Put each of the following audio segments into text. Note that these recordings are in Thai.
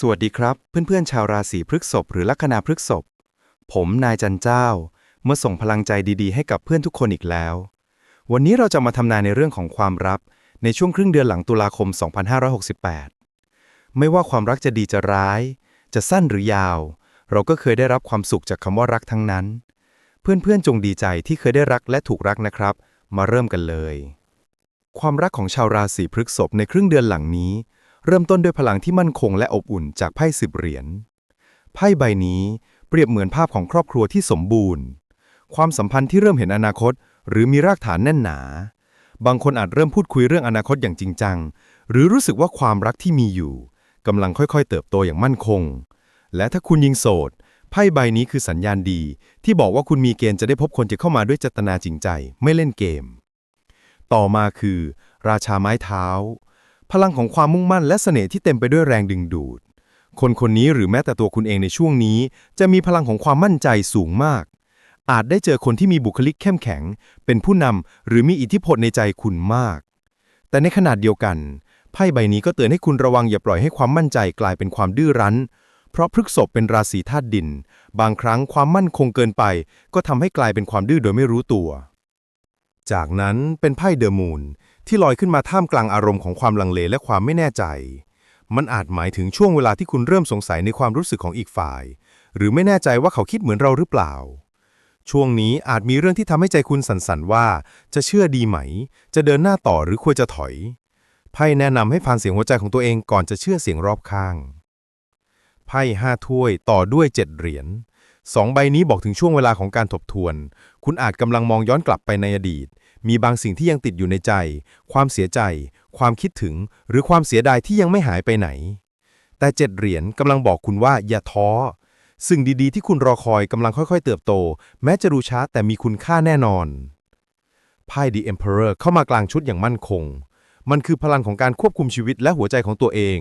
สวัสดีครับ เพื่อนๆ ชาวราศีพฤกษภหรือลัคนาพฤกษภผมนายจันเจ้า เมื่อส่งพลังใจดีๆ ให้กับเพื่อนทุกคนอีกแล้ว วันนี้เราจะมาทำนายในเรื่องของความรักในช่วงครึ่งเดือนหลังตุลาคม 2568 ไม่ว่าความรักจะดีจะร้าย จะสั้นหรือยาว เราก็เคยได้รับความสุขจากคำว่ารักทั้งนั้น เพื่อนๆจงดีใจที่เคยได้รักและถูกรักนะครับ มาเริ่มกันเลย ความรักของชาวราศีพฤกษภในครึ่งเดือนหลังนี้ เริ่มต้นด้วยพลังที่มั่นคงและอบอุ่นจากไพ่สิบเหรียญ ไพ่ใบนี้เปรียบเหมือนภาพของครอบครัวที่สมบูรณ์ ความสัมพันธ์ที่เริ่มเห็นอนาคต หรือมีรากฐานแน่นหนา บางคนอาจเริ่มพูดคุยเรื่องอนาคตอย่างจริงจัง หรือรู้สึกว่าความรักที่มีอยู่กำลังค่อยๆ เติบโตอย่างมั่นคง และถ้าคุณยิงโสด ไพ่ใบนี้คือสัญญาณดี ที่บอกว่าคุณมีเกณฑ์จะได้พบคนที่เข้ามาด้วยเจตนาจริงใจ ไม่เล่นเกม ต่อมาคือ ราชาไม้เท้า พลังของความมุ่งมั่นและเสน่ห์ที่เต็มไปด้วยแรงดึงดูด คนคนนี้หรือแม้แต่ตัวคุณเองในช่วงนี้ จะมีพลังของความมั่นใจสูงมาก อาจได้เจอคนที่มีบุคลิกเข้มแข็ง เป็นผู้นำหรือมีอิทธิพลในใจคุณมาก แต่ในขณะเดียวกันไพ่ใบนี้ก็เตือนให้คุณระวังอย่าปล่อยให้ความมั่นใจกลายเป็นความดื้อรั้น เพราะพฤกษบเป็นราศีธาตุดิน บางครั้งความมั่นคงเกินไป ก็ทำให้กลายเป็นความดื้อโดยไม่รู้ตัว จากนั้นเป็นไพ่เดอะมูนที่ลอยขึ้นมาท่ามกลางอารมณ์ของความลังเลและความไม่แน่ใจ มันอาจหมายถึงช่วงเวลาที่คุณเริ่มสงสัยในความรู้สึกของอีกฝ่าย หรือไม่แน่ใจว่าเขาคิดเหมือนเราหรือเปล่า ช่วงนี้อาจมีเรื่องที่ทำให้ใจคุณสั่นๆว่า จะเชื่อดีไหม จะเดินหน้าต่อหรือควรจะถอย ไพ่แนะนำให้ฟังเสียงหัวใจของตัวเองก่อนจะเชื่อเสียงรอบข้าง ไพ่ห้าถ้วยต่อด้วยเจ็ดเหรียญ สองใบนี้บอกถึงช่วงเวลาของการทบทวน คุณอาจกำลังมองย้อนกลับไปในอดีต มีบางสิ่งที่ยังติดอยู่ในใจ ความเสียใจ ความคิดถึง หรือความเสียดายที่ยังไม่หายไปไหน แต่เจ็ดเหรียญกำลังบอกคุณว่าอย่าท้อ สิ่งดีๆ ที่คุณรอคอยกำลังค่อยๆ เติบโต แม้จะดูช้าแต่มีคุณค่าแน่นอนไพ่ The Emperor เข้ามากลางชุดอย่างมั่นคง มันคือพลังของการควบคุมชีวิตและหัวใจของตัวเอง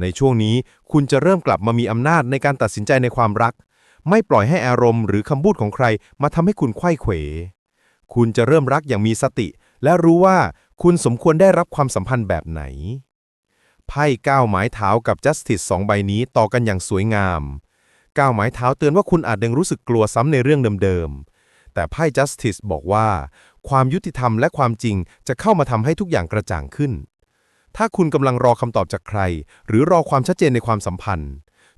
ในช่วงนี้คุณจะเริ่มกลับมามีอำนาจในการตัดสินใจในความรัก ไม่ปล่อยให้อารมณ์หรือคำพูดของใครมาทำให้คุณไขว้เขว คุณจะเริ่มรักอย่างมีสติ และรู้ว่าคุณสมควรได้รับความสัมพันธ์แบบไหน ไพ่ก้าวไม้เท้ากับ Justice สองใบนี้ต่อกันอย่างสวยงาม ก้าวไม้เท้าเตือนว่าคุณอาจยังรู้สึกกลัวซ้ำในเรื่องเดิมๆ แต่ไพ่ Justice บอกว่า ความยุติธรรมและความจริงจะเข้ามาทำให้ทุกอย่างกระจ่างขึ้นถ้าคุณกำลังรอคำตอบจากใคร หรือรอความชัดเจนในความสัมพันธ์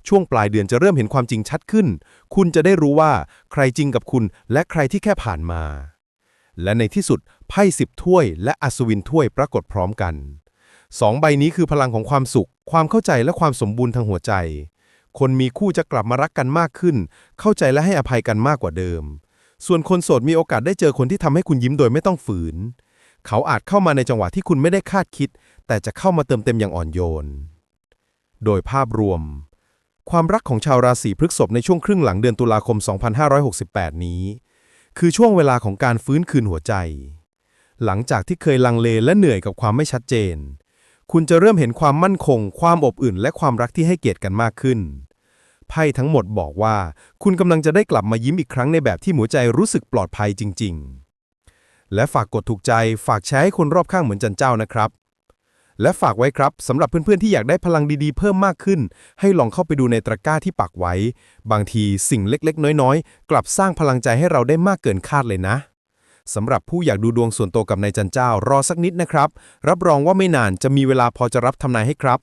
ช่วงปลายเดือนจะเริ่มเห็นความจริงชัดขึ้น คุณจะได้รู้ว่าใครจริงกับคุณและใครที่แค่ผ่านมา และในที่สุดไพ่สิบถ้วยและอัศวินถ้วยปรากฏพร้อมกันสองใบนี้คือพลังของความสุข ความเข้าใจและความสมบูรณ์ทางหัวใจ คนมีคู่จะกลับมารักกันมากขึ้น เข้าใจและให้อภัยกันมากกว่าเดิม ส่วนคนโสดมีโอกาสได้เจอคนที่ทำให้คุณยิ้มโดยไม่ต้องฝืน เขาอาจเข้ามาในจังหวะที่คุณไม่ได้คาดคิด แต่จะเข้ามาเติมเต็มอย่างอ่อนโยน โดยภาพรวม ความรักของชาวราศีพฤษภในช่วงครึ่งหลังเดือนตุลาคม 2568 นี้ คือช่วงเวลาของการฟื้นคืนหัวใจ หลังจากที่เคยลังเลและเหนื่อยกับความไม่ชัดเจน คุณจะเริ่มเห็นความมั่นคง ความอบอุ่น และความรักที่ให้เกียรติกันมากขึ้น ไพ่ทั้งหมดบอกว่า คุณกำลังจะได้กลับมายิ้มอีกครั้งในแบบที่หัวใจรู้สึกปลอดภัยจริง ๆ และฝากกดถูกใจ ฝากแชร์ให้คนรอบข้างเหมือนจันเจ้านะครับ และฝากไว้ครับสำหรับเพื่อนๆที่อยากได้พลังดีๆ เพิ่มมากขึ้น ให้ลองเข้าไปดูในตะกร้าที่ปักไว้ บางทีสิ่งเล็กๆ น้อยๆ กลับสร้างพลังใจให้เราได้มากเกินคาดเลยนะสำหรับผู้อยากดูดวงส่วนตัวกับนายจันเจ้ารอสักนิดนะครับ รับรองว่าไม่นานจะมีเวลาพอจะรับทำนายให้ครับ